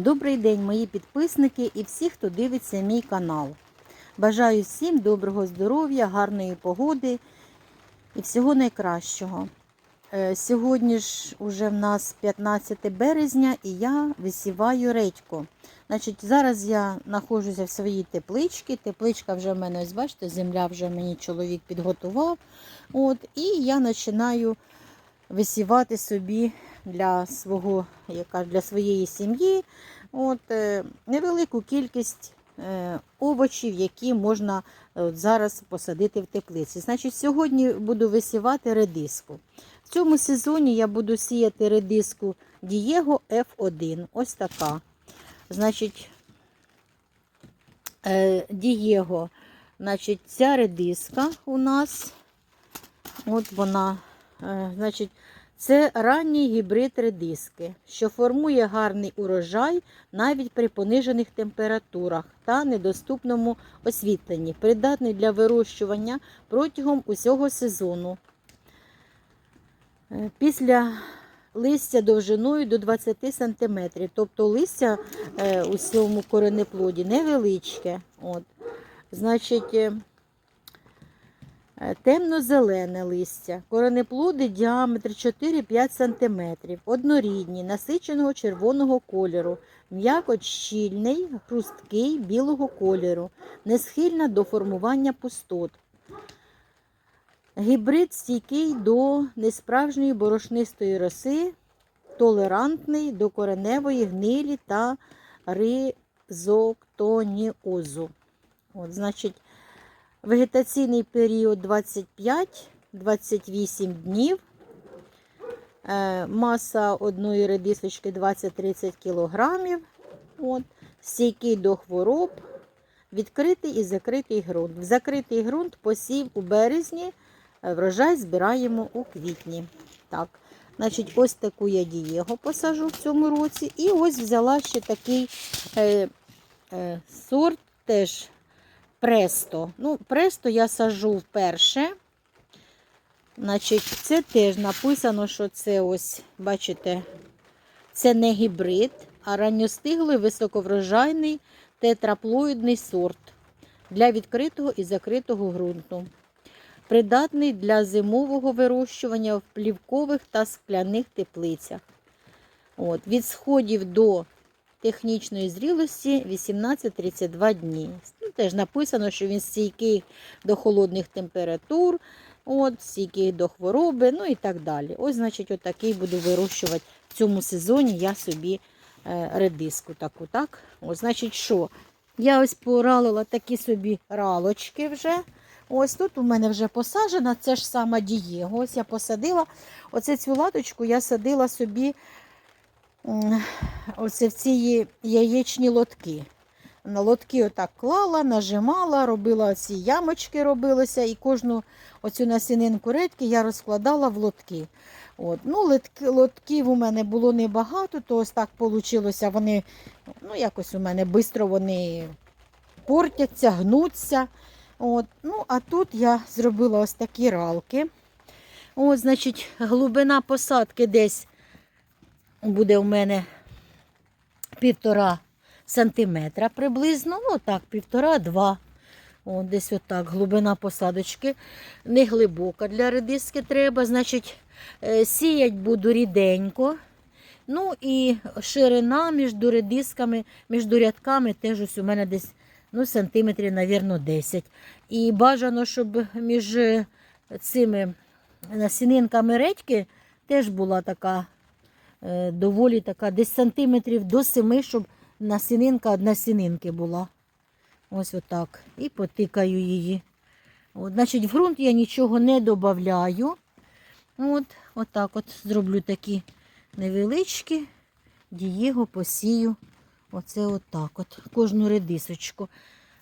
Добрий день, мої підписники і всі, хто дивиться мій канал. Бажаю всім доброго здоров'я, гарної погоди і всього найкращого. Е, Сьогодні ж уже в нас 15 березня і я висіваю редьку. Значить, зараз я знаходжуся в своїй тепличці. Тепличка вже в мене, ось бачите, земля вже мені чоловік підготував. От, і я починаю висівати собі для свого, яка для своєї сім'ї от, е, невелику кількість е, овочів, які можна е, от, зараз посадити в теплиці. Значить, сьогодні буду висівати редиску. В цьому сезоні я буду сіяти редиску Дієго F1. Ось така. Значить, Дієго, значить, ця редиска у нас, от вона, значить, це ранній гібрид редиски, що формує гарний урожай навіть при понижених температурах та недоступному освітленні, придатний для вирощування протягом усього сезону. Е, Після листя довжиною до 20 см, тобто листя е, у цьому коренеплоді невеличке. От. Значить, е, Е, Темно-зелене листя, коренеплоди діаметр 4-5 см, однорідні, насиченого червоного кольору, м'якоть щільний, хрусткий білого кольору, не схильна до формування пустот. Гібрид стійкий до несправжньої борошнистої роси, толерантний до кореневої гнилі та ризоктоніозу. От, значить, Вегетаційний період 25-28 днів. Е, Маса одної редисочки 20-30 кг. От. Стійкий до хвороб, відкритий і закритий ґрунт. В закритий ґрунт посів у березні, е, врожай збираємо у квітні. Так, значить, Ось таку я дієго посажу в цьому році. І ось взяла ще такий е, е, сорт теж престо. Ну, престо я сажу вперше. Значить, це теж написано, що це ось, бачите, це не гібрид, а ранньостиглий високоврожайний тетраплоїдний сорт для відкритого і закритого ґрунту. Придатний для зимового вирощування в плівкових та скляних теплицях. От, Від сходів до технічної зрілості 18-32 дні. Ну, Теж написано, що він стійкий до холодних температур, от, стійкий до хвороби, ну і так далі. Ось, значить, отакий буду вирощувати в цьому сезоні я собі е, редиску таку. так. Ось, значить, що? Я ось поралила такі собі ралочки вже. Ось тут у мене вже посаджена, це ж сама дієго. Ось я посадила. Оце цю латочку я садила собі оце в ці яєчні лотки. На лотки отак клала, нажимала, робила ці ямочки робилися, і кожну оцю насінинку редьки я розкладала в лотки. От. Ну, лотків у мене було небагато, то ось так вийшло. Вони, ну, якось у мене швидко вони портяться, гнуться. От. Ну, а тут я зробила ось такі ралки. От, значить, глибина посадки десь буде у мене півтора сантиметра приблизно, ну так, півтора-два. О, десь отак, глибина посадочки. Не глибока для редиски треба. Значить, е, сіять буду ріденько. Ну і ширина між редисками, між рядками теж ось у мене десь ну, сантиметрів, мабуть, 10. І бажано, щоб між е, цими насінинками редьки теж була така доволі така, десь сантиметрів до 7, щоб насінинка од насінинки була. Ось отак. І потикаю її. От, Значить, в ґрунт я нічого не додаю. От, отак от зроблю такі невеличкі, дієго посію. Оце отак от. Кожну редисочку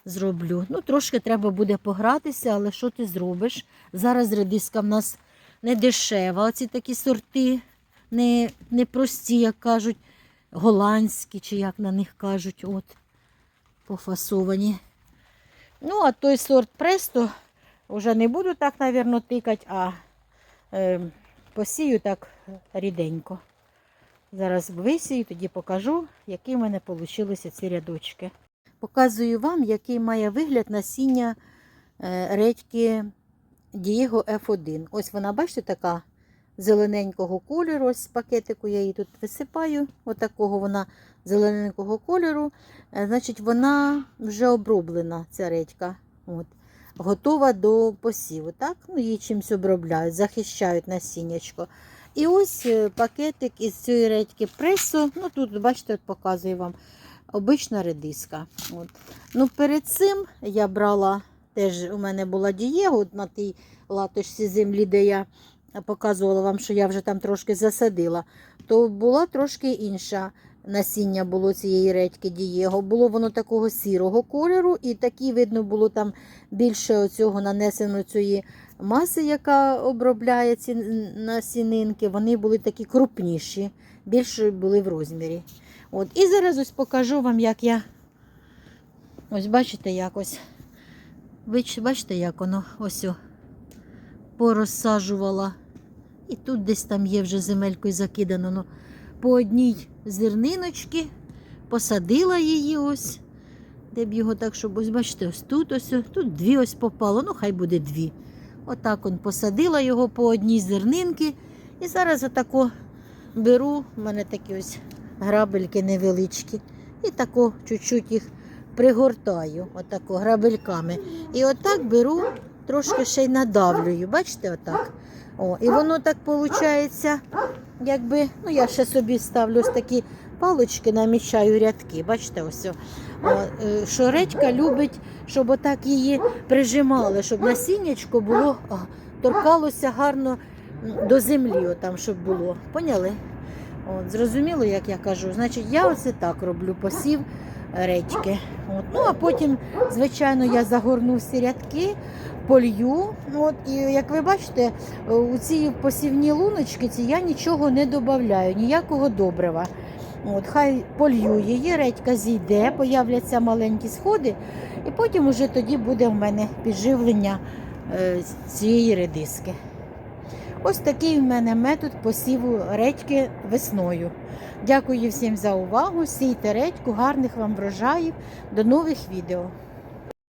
зроблю. Ну, трошки треба буде погратися, але що ти зробиш? Зараз редиска в нас не дешева. Оці такі сорти, не, не прості, як кажуть голландські, чи як на них кажуть, от, пофасовані. Ну, а той сорт престо вже не буду так, мабуть, тикати, а е, посію так ріденько. Зараз висію, тоді покажу, які в мене вийшли ці рядочки. Показую вам, який має вигляд насіння е, редьки Дієго F1. Ось вона, бачите, така зелененького кольору. Ось з пакетику я її тут висипаю. Отакого вона зелененького кольору. Е, Значить, вона вже оброблена, ця редька. От. Готова до посіву. Так? Ну, її чимось обробляють, захищають насіннячко. І ось е, пакетик із цієї редьки пресо. Ну, тут, бачите, от показую вам обична редиска. От. Ну, перед цим я брала, теж у мене була дієго на тій латочці землі, де я показувала вам, що я вже там трошки засадила, то була трошки інша насіння було цієї редьки дієго. Було воно такого сірого кольору, і такі, видно, було там більше оцього нанесено цієї маси, яка обробляє ці насінинки. Вони були такі крупніші, більше були в розмірі. От. І зараз ось покажу вам, як я. Ось бачите, як ось. Ви бачите, як воно ось порозсаджувала. І тут десь там є вже земелькою закидано. Ну, по одній зерниночці посадила її ось. Де б його так, щоб ось бачите, ось тут ось, тут дві ось попало, ну хай буде дві. Отак он посадила його по одній зернинки. І зараз отако беру, в мене такі ось грабельки невеличкі. І тако чуть-чуть їх пригортаю, отако грабельками. І отак беру, трошки ще й надавлюю. Бачите, отак. О, і воно так виходить, якби, ну я ще собі ставлю ось такі палочки, намічаю рядки. Бачите, ось. о. О, е, що редька любить, щоб отак її прижимали, щоб насіннячко було, а, торкалося гарно до землі, отам, щоб було. Поняли? От, зрозуміло, як я кажу. Значить, я оце так роблю посів редьки. От. Ну, а потім, звичайно, я загорну всі рядки, полью. От, і як ви бачите, у ці посівні луночки я нічого не додаю, ніякого добрива. От, хай полью її, редька зійде, появляться маленькі сходи, і потім уже тоді буде в мене підживлення е, цієї редиски. Ось такий в мене метод посіву редьки весною. Дякую всім за увагу. Сійте редьку, гарних вам врожаїв. До нових відео.